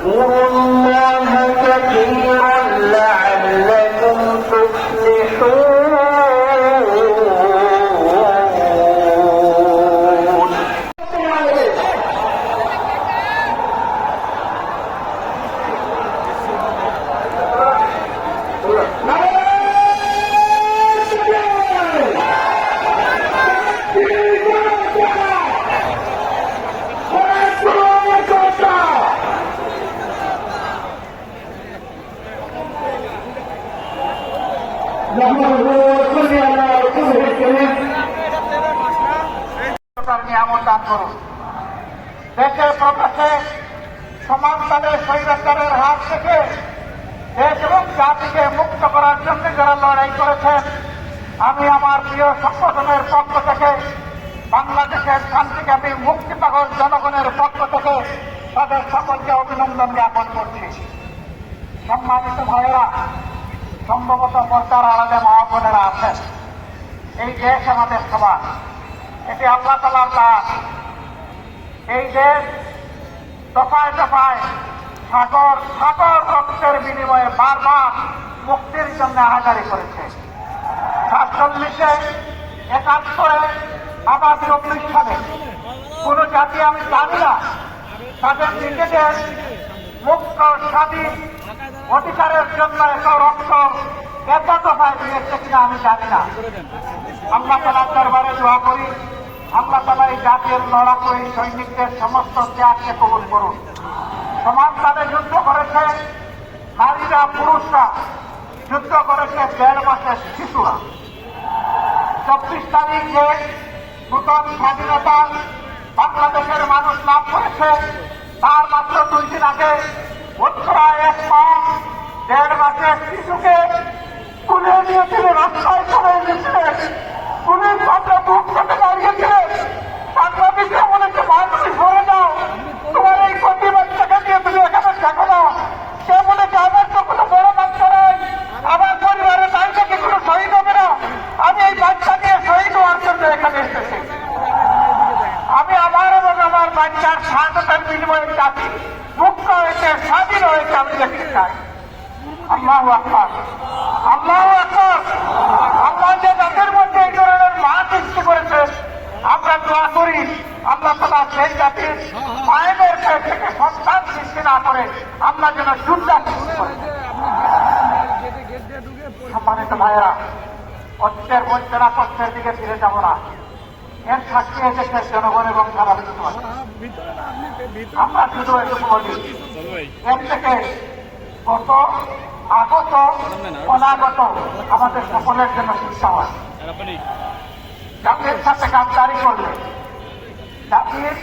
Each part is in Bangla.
واذكروا الله كثيرا নিয়ামত দান করুন দেশে প্রকাশে সমানতালে স্বৈরাচারের হাত থেকে এবং জাতিকে মুক্ত করার জন্য লড়াই করেছেন, আমি আমার প্রিয় সংগঠনের পক্ষ থেকে বাংলাদেশের শান্তিকামী মুক্তি পাগল জনগণের পক্ষ থেকে তাদের সকলকে অভিনন্দন জ্ঞাপন করছি সম্মানিত ভাইয়েরা সম্ভবত পর্দার আলাদা মহাপনেরা আছেন। এই দেশ আমাদের সবার এটি আল্লাহ তালার দান এই দেশ দফায় দফায় সাগর সাগর রক্তের বিনিময়ে বারবার মুক্তির জন্য আহাজারি করেছে। সাতচল্লিশে, একাত্তরে, আবার চব্বিশ সালে। কোন জাতি আমি জানি না, তাদের নিজেদের মুক্ত, স্বাধীন অধিকারের জন্য এত রক্ত এত দফায় দিয়েছে কিনা আমি জানি না। আমরা তালার দরবারে দোয়া করি, আমরা তালা এই জাতির লড়াকু, এই সৈনিকদের সমস্ত ত্যাগকে কবুল করুন। সমান তাদের যুদ্ধ করেছে, নারীরা, পুরুষরা যুদ্ধ করেছে, দেড় মাসের শিশুরা। চব্বিশ তারিখ যে নূতন স্বাধীনতা বাংলাদেশের মানুষ লাভ করেছে আমার বাচ্চার স্বাধীনতার বিনিময়ে জাতি মুক্ত হয়েছে, স্বাধীন হয়েছে আমি দেখতে চাই। মধ্যে এই ধরনের মা সৃষ্টি করেছে, আমরা দোয়া করি সেই জাতির মায়েদের থেকে সন্তান সৃষ্টি না করে আমরা যেন যুদ্ধা সম্মানিত ভাইয়েরা, অতীতের বঞ্চনা কষ্টের দিকে ফিরে যাব না। এর সাক্ষী এসেছে জনগণ এবং সারা আমরা শুধু এর থেকে গত আগত, অনাগত আমাদের সকলের জন্য শিক্ষা হয় জাতির সাথে গাদ্দারি করলে, জাতির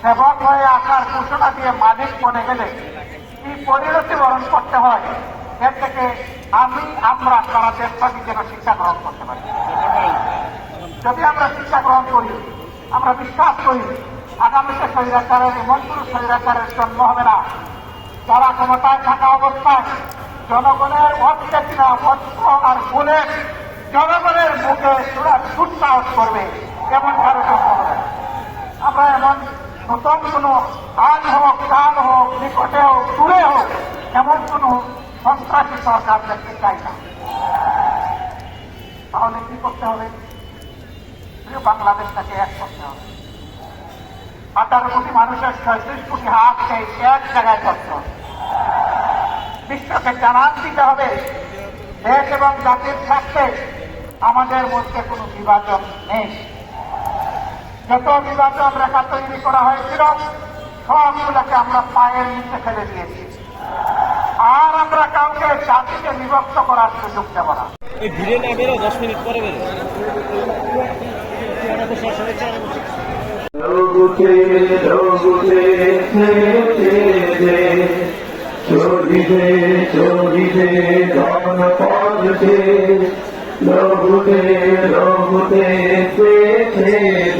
সেবক হয়ে আসার ঘোষণা দিয়ে মালিক বনে গেলে কি পরিণতি বরণ করতে হয়, এর থেকে আমি, আমরা সারা দেশবাসী যেন শিক্ষা গ্রহণ করতে পারি। যদি আমরা শিক্ষা গ্রহণ করি, আমরা বিশ্বাস করি আগামীতে স্বৈরাচারের এমন কোন স্বৈরাচারের জন্ম হবে না। যারা ক্ষমতায় থাকা অবস্থায় জনগণের অর্থেক অস্ত্র আর বুলেট জনগণের মুখে চূড়া সুসাহস করবে, এমন কারও হবে আমরা এমন নতুন কোন আজ হোক, কাল হোক, নিকটে হোক, দূরে হোক, এমন কোন সন্ত্রাসী সরকার দেখতে চাই না। তাহলে কি করতে হবে? বাংলাদেশটাকে এক করতে হবে। আঠারো কোটি মানুষের ছয়ত্রিশ কোটি হাতকে এক জায়গায় করতে হবে। বিশ্বকে জানান দিতে হবে, দেশ এবং জাতির স্বার্থে আমাদের মধ্যে কোনো বিভাজন নেই। যত বিভাজন রেখা তৈরি করা হয়েছিল, সবগুলোকে আমরা পায়ের নিচে ফেলে দিয়েছি। আর আমরা কাউকে জাতিকে বিভক্ত করার সুযোগ দেব না। এই ভিড়ে না বেরো দশ মিনিট পরে বেরো চলিতে চলিতে ধন পদতে লোগুতে লোগুতে ছেড়ে